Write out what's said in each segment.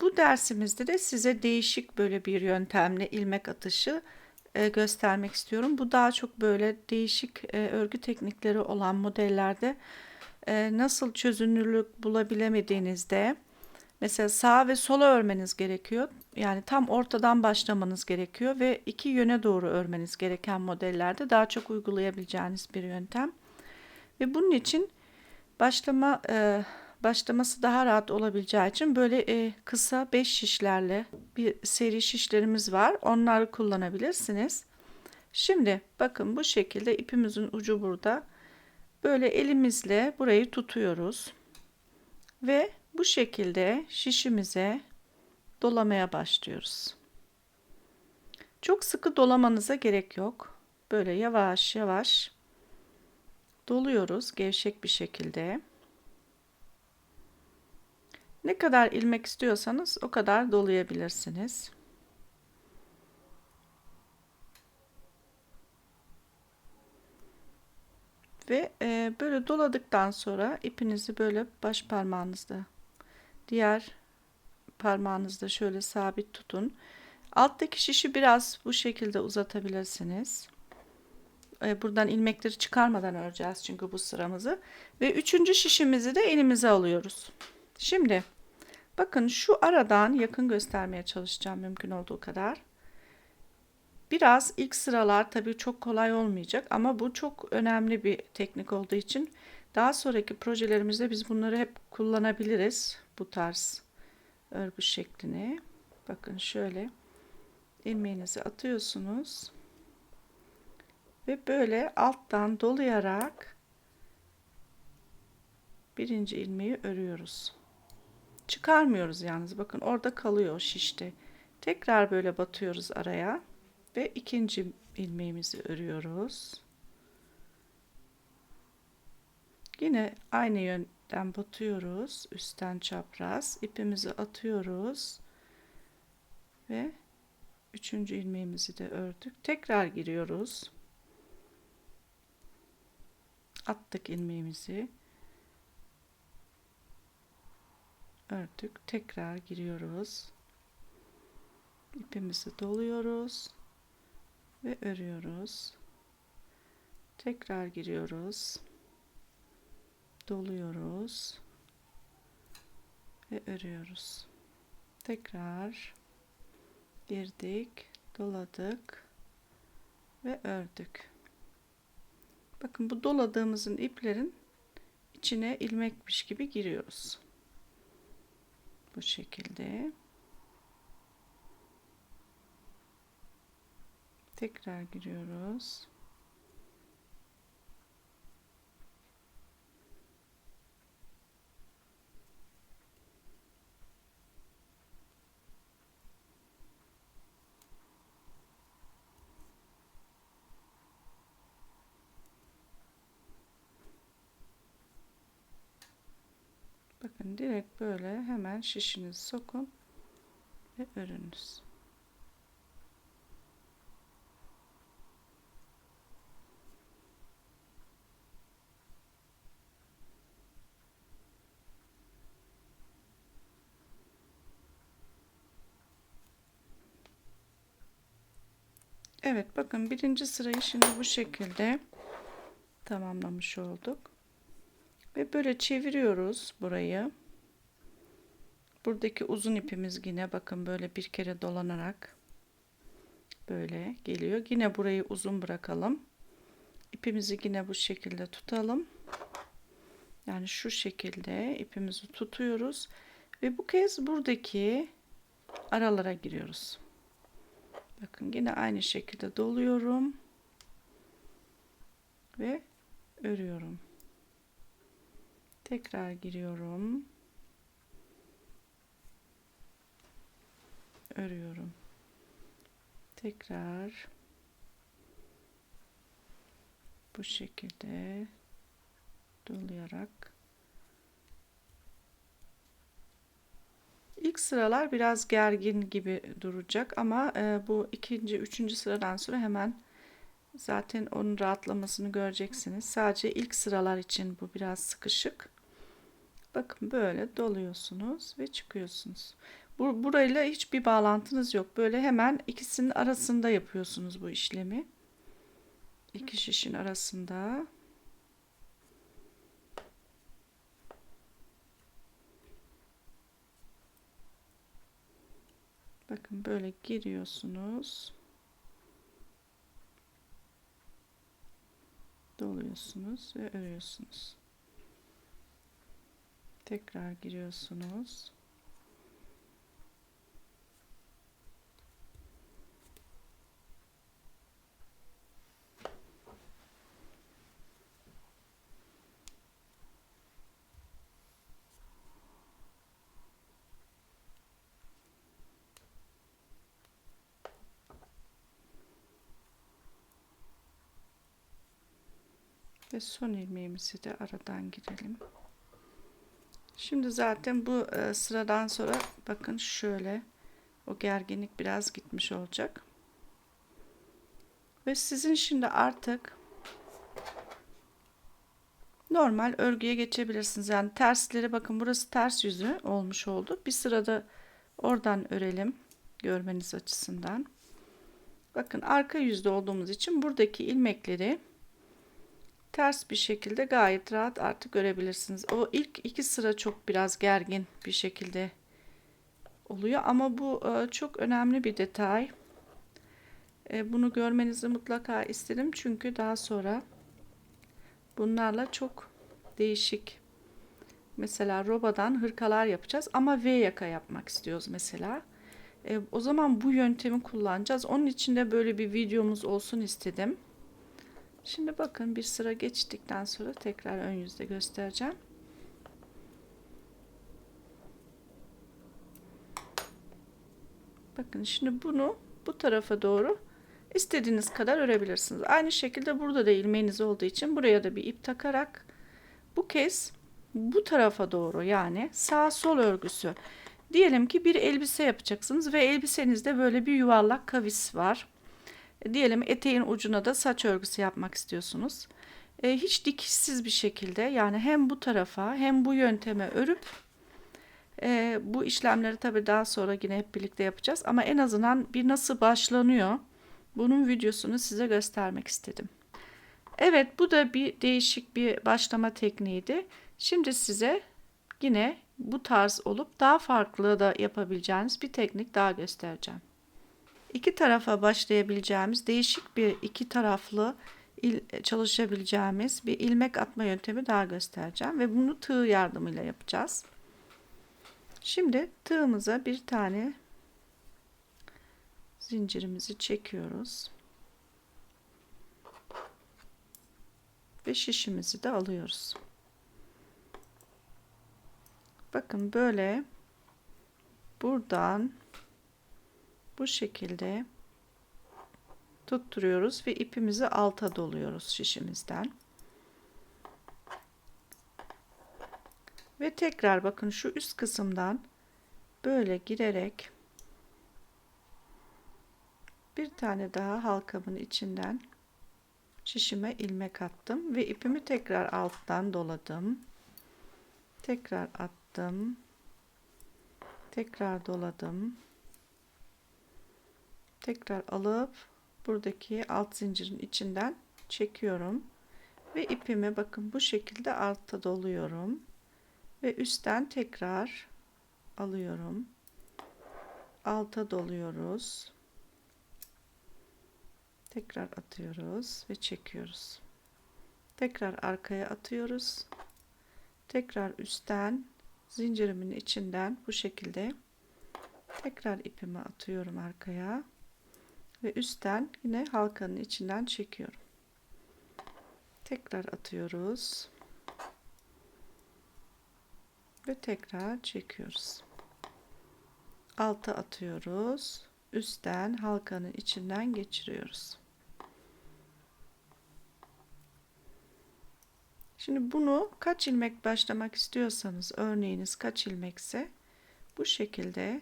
bu dersimizde de size değişik böyle bir yöntemle ilmek atışı e, göstermek istiyorum. Bu daha çok böyle değişik e, örgü teknikleri olan modellerde e, nasıl çözünürlük bulabilemediğinizde mesela sağ ve sola örmeniz gerekiyor. Yani tam ortadan başlamanız gerekiyor ve iki yöne doğru örmeniz gereken modellerde daha çok uygulayabileceğiniz bir yöntem. Ve bunun için başlama e, başlaması daha rahat olabileceği için böyle e, kısa 5 şişlerle bir seri şişlerimiz var. Onları kullanabilirsiniz. Şimdi bakın bu şekilde ipimizin ucu burada. Böyle elimizle burayı tutuyoruz. Ve bu şekilde şişimize dolamaya başlıyoruz. Çok sıkı dolamanıza gerek yok. Böyle yavaş yavaş doluyoruz gevşek bir şekilde. Ne kadar ilmek istiyorsanız o kadar dolayabilirsiniz. Ve e, böyle doladıktan sonra ipinizi böyle baş parmağınızda diğer parmağınızda şöyle sabit tutun. Alttaki şişi biraz bu şekilde uzatabilirsiniz. E, buradan ilmekleri çıkarmadan öreceğiz çünkü bu sıramızı. Ve üçüncü şişimizi de elimize alıyoruz. Şimdi bakın şu aradan yakın göstermeye çalışacağım mümkün olduğu kadar. Biraz ilk sıralar tabii çok kolay olmayacak ama bu çok önemli bir teknik olduğu için daha sonraki projelerimizde biz bunları hep kullanabiliriz. Bu tarz örgü şeklini. Bakın şöyle ilmeğinizi atıyorsunuz. Ve böyle alttan dolayarak birinci ilmeği örüyoruz. Çıkarmıyoruz yalnız. Bakın orada kalıyor şişte. Tekrar böyle batıyoruz araya ve ikinci ilmeğimizi örüyoruz. Yine aynı yönden batıyoruz. Üstten çapraz ipimizi atıyoruz ve üçüncü ilmeğimizi de ördük. Tekrar giriyoruz. Attık ilmeğimizi. Ördük. Tekrar giriyoruz. İpimizi doluyoruz ve örüyoruz. Tekrar giriyoruz. Doluyoruz ve örüyoruz. Tekrar girdik, doladık ve ördük. Bakın bu doladığımızın iplerin içine ilmekmiş gibi giriyoruz bu şekilde. Tekrar giriyoruz Bakın direkt böyle hemen şişinizi sokun ve örünüz. Evet bakın birinci sırayı şimdi bu şekilde tamamlamış olduk. Ve böyle çeviriyoruz burayı. Buradaki uzun ipimiz yine bakın böyle bir kere dolanarak böyle geliyor. Yine burayı uzun bırakalım. İpimizi yine bu şekilde tutalım. Yani şu şekilde ipimizi tutuyoruz ve bu kez buradaki aralara giriyoruz. Bakın yine aynı şekilde doluyorum ve örüyorum. Tekrar giriyorum. Örüyorum. Tekrar bu şekilde dolayarak İlk sıralar biraz gergin gibi duracak ama e, bu ikinci, üçüncü sıradan sonra hemen zaten onun rahatlamasını göreceksiniz. Sadece ilk sıralar için bu biraz sıkışık. Bakın böyle doluyorsunuz ve çıkıyorsunuz. Bu, burayla hiçbir bağlantınız yok. Böyle hemen ikisinin arasında yapıyorsunuz bu işlemi. İki şişin arasında. Bakın böyle giriyorsunuz. Doluyorsunuz ve örüyorsunuz. Tekrar giriyorsunuz. Ve son ilmeğimizi de aradan girelim. Şimdi zaten bu e, sıradan sonra bakın şöyle o gerginlik biraz gitmiş olacak. Ve sizin şimdi artık normal örgüye geçebilirsiniz. Yani tersleri bakın burası ters yüzü olmuş oldu. Bir sırada oradan örelim görmeniz açısından. Bakın arka yüzde olduğumuz için buradaki ilmekleri ters bir şekilde gayet rahat artık görebilirsiniz. O ilk iki sıra çok biraz gergin bir şekilde oluyor ama bu e, çok önemli bir detay. E, bunu görmenizi mutlaka isterim çünkü daha sonra bunlarla çok değişik mesela robadan hırkalar yapacağız ama V yaka yapmak istiyoruz mesela. E, o zaman bu yöntemi kullanacağız. Onun için de böyle bir videomuz olsun istedim. Şimdi bakın bir sıra geçtikten sonra tekrar ön yüzde göstereceğim. Bakın şimdi bunu bu tarafa doğru istediğiniz kadar örebilirsiniz. Aynı şekilde burada da ilmeğiniz olduğu için buraya da bir ip takarak bu kez bu tarafa doğru yani sağ sol örgüsü. Diyelim ki bir elbise yapacaksınız ve elbisenizde böyle bir yuvarlak kavis var. Diyelim eteğin ucuna da saç örgüsü yapmak istiyorsunuz. E, hiç dikişsiz bir şekilde yani hem bu tarafa hem bu yönteme örüp e, bu işlemleri tabii daha sonra yine hep birlikte yapacağız. Ama en azından bir nasıl başlanıyor bunun videosunu size göstermek istedim. Evet bu da bir değişik bir başlama tekniğiydi. Şimdi size yine bu tarz olup daha farklı da yapabileceğiniz bir teknik daha göstereceğim iki tarafa başlayabileceğimiz değişik bir iki taraflı il, çalışabileceğimiz bir ilmek atma yöntemi daha göstereceğim ve bunu tığ yardımıyla yapacağız. Şimdi tığımıza bir tane zincirimizi çekiyoruz. Ve şişimizi de alıyoruz. Bakın böyle buradan bu şekilde tutturuyoruz ve ipimizi alta doluyoruz şişimizden. Ve tekrar bakın şu üst kısımdan böyle girerek bir tane daha halkamın içinden şişime ilmek attım ve ipimi tekrar alttan doladım. Tekrar attım. Tekrar doladım tekrar alıp buradaki alt zincirin içinden çekiyorum. Ve ipimi bakın bu şekilde altta doluyorum. Ve üstten tekrar alıyorum. Alta doluyoruz. Tekrar atıyoruz ve çekiyoruz. Tekrar arkaya atıyoruz. Tekrar üstten zincirimin içinden bu şekilde tekrar ipimi atıyorum arkaya ve üstten yine halkanın içinden çekiyorum. Tekrar atıyoruz. Ve tekrar çekiyoruz. Alta atıyoruz. Üstten halkanın içinden geçiriyoruz. Şimdi bunu kaç ilmek başlamak istiyorsanız örneğiniz kaç ilmekse bu şekilde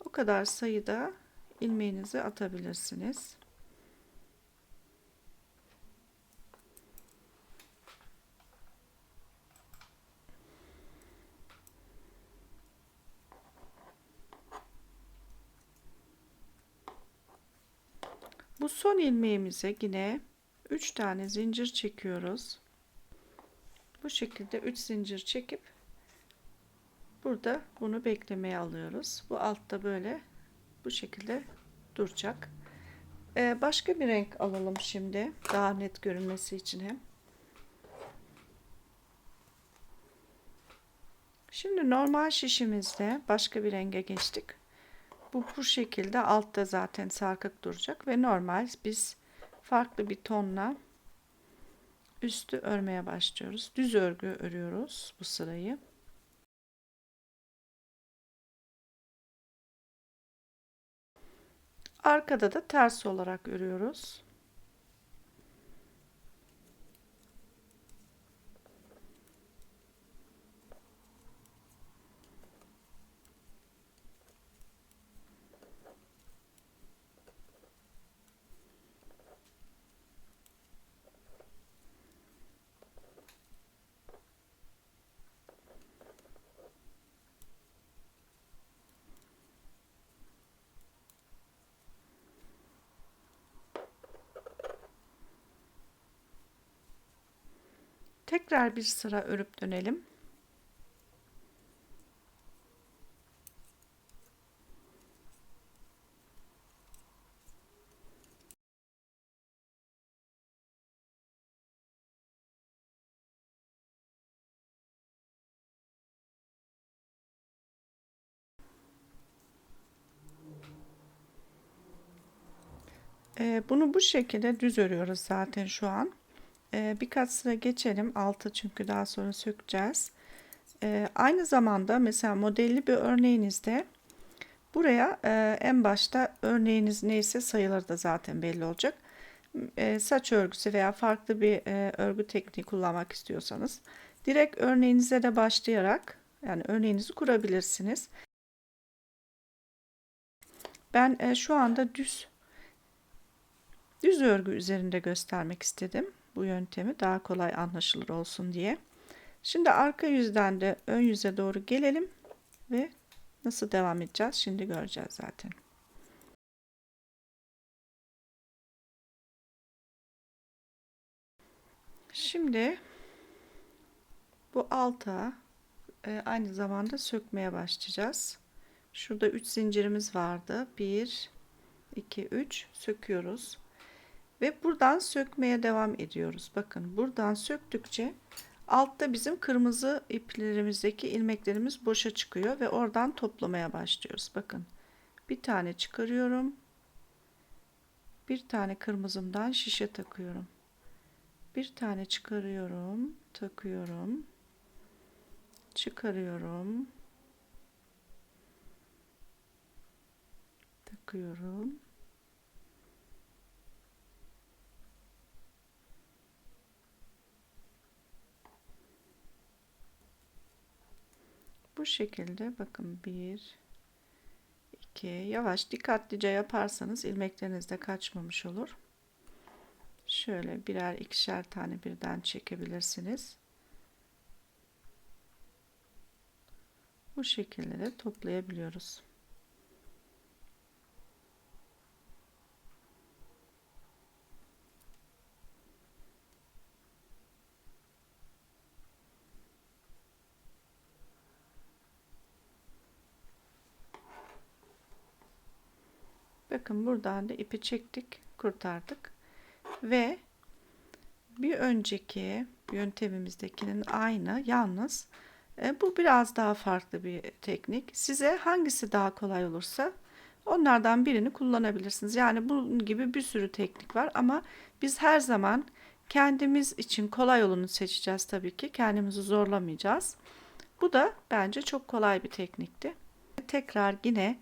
o kadar sayıda ilmeğinizi atabilirsiniz. Bu son ilmeğimize yine 3 tane zincir çekiyoruz. Bu şekilde 3 zincir çekip burada bunu beklemeye alıyoruz. Bu altta böyle bu şekilde duracak. Ee, başka bir renk alalım şimdi. Daha net görünmesi için hem. Şimdi normal şişimizde başka bir renge geçtik. Bu bu şekilde altta zaten sarkık duracak ve normal biz farklı bir tonla üstü örmeye başlıyoruz. Düz örgü örüyoruz bu sırayı. Arkada da ters olarak örüyoruz. Tekrar bir sıra örüp dönelim. Ee, bunu bu şekilde düz örüyoruz zaten şu an. Ee, birkaç sıra geçelim. Altı çünkü daha sonra sökeceğiz. Ee, aynı zamanda mesela modelli bir örneğinizde buraya e, en başta örneğiniz neyse sayıları da zaten belli olacak. E, saç örgüsü veya farklı bir e, örgü tekniği kullanmak istiyorsanız direkt örneğinize de başlayarak yani örneğinizi kurabilirsiniz. Ben e, şu anda düz düz örgü üzerinde göstermek istedim bu yöntemi daha kolay anlaşılır olsun diye. Şimdi arka yüzden de ön yüze doğru gelelim ve nasıl devam edeceğiz şimdi göreceğiz zaten. Şimdi bu alta e, aynı zamanda sökmeye başlayacağız. Şurada 3 zincirimiz vardı. 1 2 3 söküyoruz. Ve buradan sökmeye devam ediyoruz. Bakın buradan söktükçe altta bizim kırmızı iplerimizdeki ilmeklerimiz boşa çıkıyor ve oradan toplamaya başlıyoruz. Bakın bir tane çıkarıyorum. Bir tane kırmızımdan şişe takıyorum. Bir tane çıkarıyorum, takıyorum. Çıkarıyorum. Takıyorum. Bu şekilde bakın bir iki yavaş dikkatlice yaparsanız ilmekleriniz de kaçmamış olur. Şöyle birer ikişer tane birden çekebilirsiniz. Bu şekilde de toplayabiliyoruz. Bakın buradan da ipi çektik, kurtardık. Ve bir önceki yöntemimizdekinin aynı yalnız e, bu biraz daha farklı bir teknik. Size hangisi daha kolay olursa onlardan birini kullanabilirsiniz. Yani bunun gibi bir sürü teknik var ama biz her zaman kendimiz için kolay olanı seçeceğiz tabii ki. Kendimizi zorlamayacağız. Bu da bence çok kolay bir teknikti. Tekrar yine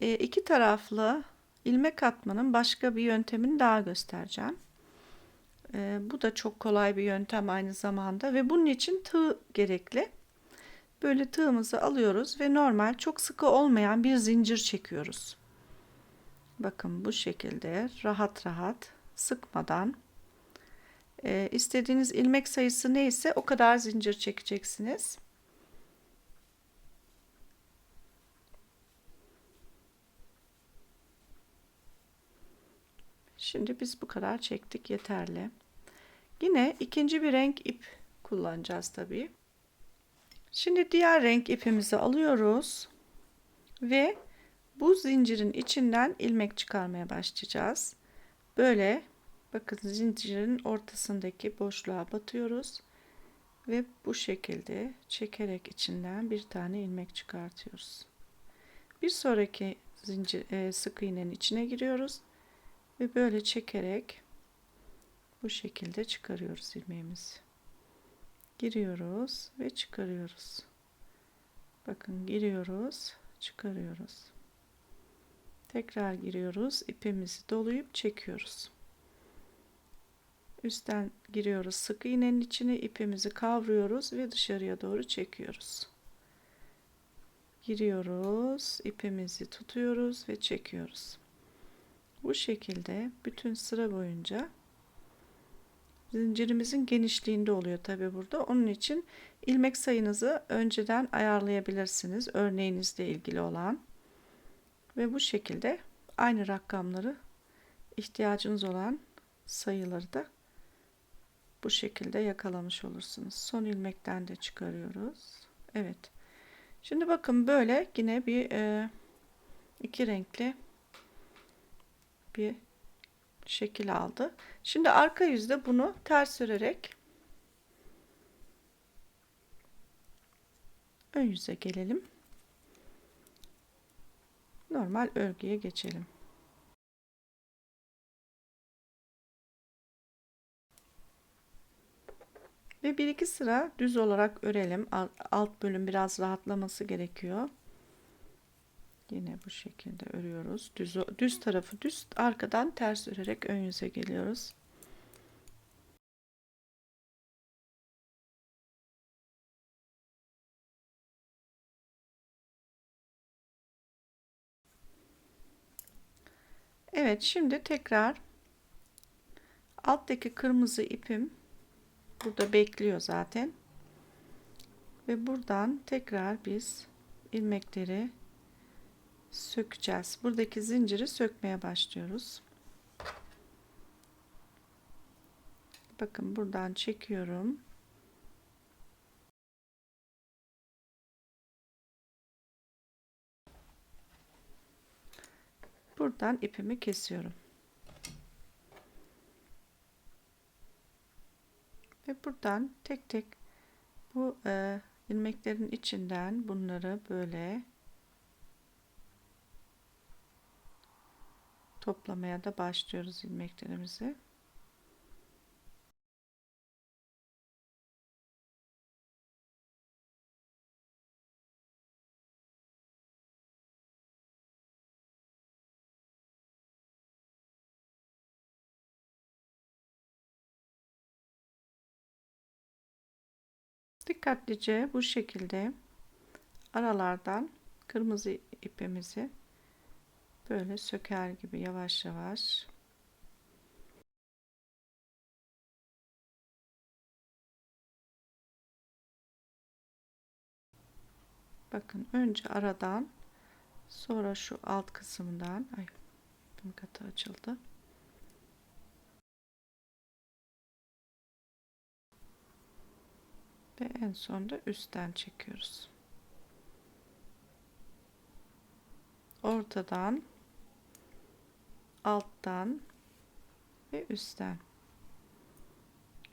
e, iki taraflı ilmek atmanın başka bir yöntemini daha göstereceğim. Ee, bu da çok kolay bir yöntem aynı zamanda ve bunun için tığ gerekli. Böyle tığımızı alıyoruz ve normal çok sıkı olmayan bir zincir çekiyoruz. Bakın bu şekilde rahat rahat sıkmadan e, istediğiniz ilmek sayısı neyse o kadar zincir çekeceksiniz. Şimdi biz bu kadar çektik yeterli. Yine ikinci bir renk ip kullanacağız tabii. Şimdi diğer renk ipimizi alıyoruz ve bu zincirin içinden ilmek çıkarmaya başlayacağız. Böyle bakın zincirin ortasındaki boşluğa batıyoruz ve bu şekilde çekerek içinden bir tane ilmek çıkartıyoruz. Bir sonraki zincir e, sık iğnenin içine giriyoruz ve böyle çekerek bu şekilde çıkarıyoruz ilmeğimizi. Giriyoruz ve çıkarıyoruz. Bakın giriyoruz, çıkarıyoruz. Tekrar giriyoruz, ipimizi dolayıp çekiyoruz. Üstten giriyoruz sık iğnenin içine ipimizi kavruyoruz ve dışarıya doğru çekiyoruz. Giriyoruz, ipimizi tutuyoruz ve çekiyoruz. Bu şekilde bütün sıra boyunca zincirimizin genişliğinde oluyor tabi burada. Onun için ilmek sayınızı önceden ayarlayabilirsiniz. Örneğinizle ilgili olan. Ve bu şekilde aynı rakamları ihtiyacınız olan sayıları da bu şekilde yakalamış olursunuz. Son ilmekten de çıkarıyoruz. Evet. Şimdi bakın böyle yine bir e, iki renkli bir şekil aldı. Şimdi arka yüzde bunu ters örerek ön yüze gelelim. Normal örgüye geçelim. Ve bir iki sıra düz olarak örelim. Alt bölüm biraz rahatlaması gerekiyor. Yine bu şekilde örüyoruz. Düz, düz tarafı düz, arkadan ters örerek ön yüze geliyoruz. Evet, şimdi tekrar alttaki kırmızı ipim burada bekliyor zaten. Ve buradan tekrar biz ilmekleri sökeceğiz. Buradaki zinciri sökmeye başlıyoruz. Bakın buradan çekiyorum. Buradan ipimi kesiyorum. Ve buradan tek tek bu e, ilmeklerin içinden bunları böyle toplamaya da başlıyoruz ilmeklerimizi. Dikkatlice bu şekilde aralardan kırmızı ipimizi böyle söker gibi yavaş yavaş. Bakın önce aradan sonra şu alt kısımdan ay ipim katı açıldı. Ve en sonda üstten çekiyoruz. Ortadan alttan ve üstten.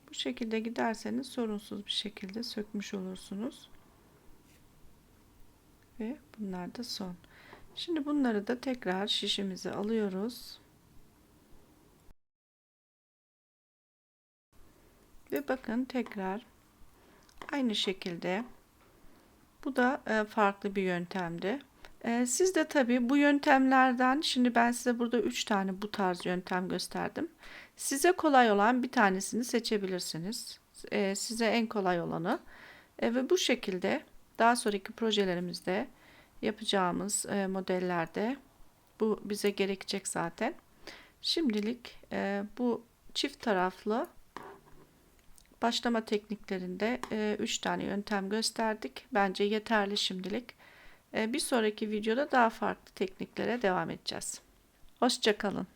Bu şekilde giderseniz sorunsuz bir şekilde sökmüş olursunuz. Ve bunlar da son. Şimdi bunları da tekrar şişimize alıyoruz. Ve bakın tekrar aynı şekilde bu da e, farklı bir yöntemdi. Ee, siz de tabii bu yöntemlerden şimdi ben size burada 3 tane bu tarz yöntem gösterdim. Size kolay olan bir tanesini seçebilirsiniz. Ee, size en kolay olanı ee, ve bu şekilde daha sonraki projelerimizde yapacağımız e, modellerde bu bize gerekecek zaten. Şimdilik e, bu çift taraflı başlama tekniklerinde 3 e, tane yöntem gösterdik. Bence yeterli şimdilik. Ee, bir sonraki videoda daha farklı tekniklere devam edeceğiz. Hoşçakalın.